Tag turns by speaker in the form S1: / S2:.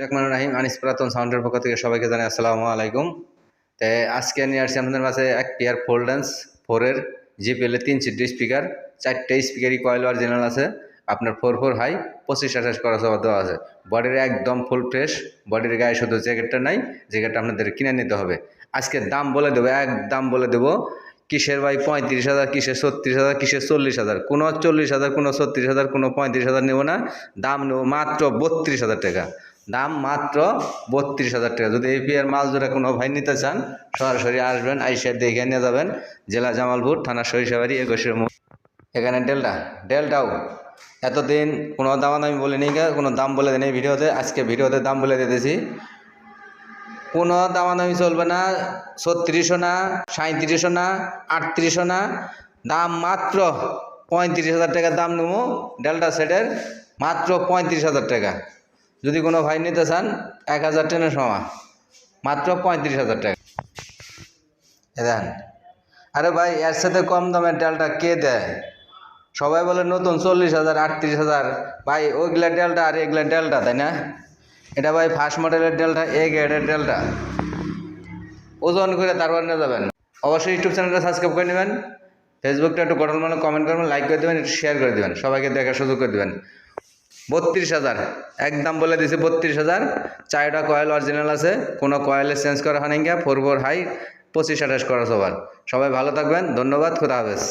S1: রহমান রাহিম, আনিস পুরাতন সাউন্ডের পক্ষ থেকে সবাইকে জানাই আসসালামু আলাইকুম। তো আজকে নিয়ে আসছি আপনাদের মাঝে এক পেয়ার ফোর ড্যান্স ফোরের জিপিএল এর তিন সিটি স্পিকার চারটে স্পিকারই কয়েল অরিজিনাল আছে, আপনার ফোর ফোর হাই পঁচিশ আঠাশ করা সব দেওয়া আছে। বডির একদম ফুল ফ্রেশ বডির গায়ে শুধু জ্যাকেটটা নাই জ্যাকেটটা আপনাদের কিনে নিতে হবে। আজকে দাম বলে দেবো এক দাম বলে দেবো, কিসের ভাই পঁয়ত্রিশ হাজার, কিসের ছত্রিশ হাজার, কিসের চল্লিশ হাজার? কোনো চল্লিশ হাজার, কোনো ছত্রিশ হাজার, কোনো পঁয়ত্রিশ হাজার নেব না, দাম নেব মাত্র বত্রিশ হাজার টাকা। দাম মাত্র বত্রিশ হাজার টাকা। যদি এই পিয়ার মাল জোড়া কোনো ভাই নিতে চান, সরাসরি আসবেন, আইসা দেখে নিয়ে যাবেন। জেলা জামালপুর, থানা সরিষাবাড়ি একুশের মুখ এখানে ডেল্টা, ডেল্টাও। এতদিন কোনো দাম আমি বলিনি কোনো দাম বলে দিন এই ভিডিওতে। আজকে ভিডিওতে দাম বলে দিতেছি কোনো দামাদামি চলবে না ছত্রিশশো না সাঁত্রিশশো না আটত্রিশশো না। দাম মাত্র পঁয়ত্রিশ হাজার টাকার দাম নেব ডেল্টা সেটের, মাত্র পঁয়ত্রিশ হাজার টাকা। যদি কোনো ভাই নিতে চান, এক হাজার টেনের সময় মাত্র পঁয়ত্রিশ হাজার টাকা। এ দেখেন। আরে ভাই, এর সাথে কম দামের ডালটা কে দেয়? সবাই বলে নতুন চল্লিশ হাজার, আটত্রিশ হাজার। ভাই, ওইগুলা ডেলটা আর এগুলা ডেলটা, তাই না? এটা ভাই ফার্স্ট মডেলের ডেলটা, এ গ্রেডের ডেলটা। ওজন করে তারপর নিয়ে যাবেন। অবশ্যই ইউটিউব চ্যানেলটা সাবস্ক্রাইব করে নেবেন। ফেসবুকটা একটু গঠন মানে কমেন্ট করবেন লাইক করে দেবেন, একটু শেয়ার করে দেবেন। সবাইকে দেখার সুযোগ করে দেবেন। বত্রিশ হাজার। একদম বলে দিছি বত্রিশ হাজার। চারটা কয়েল অরিজিনাল আছে। কোনো কয়েলে চেঞ্জ করা হয় না ফোর ফোর হাই পঁচিশ আঠাশ করা সবার সবাই ভালো থাকবেন। ধন্যবাদ। খুদা হাফেজ।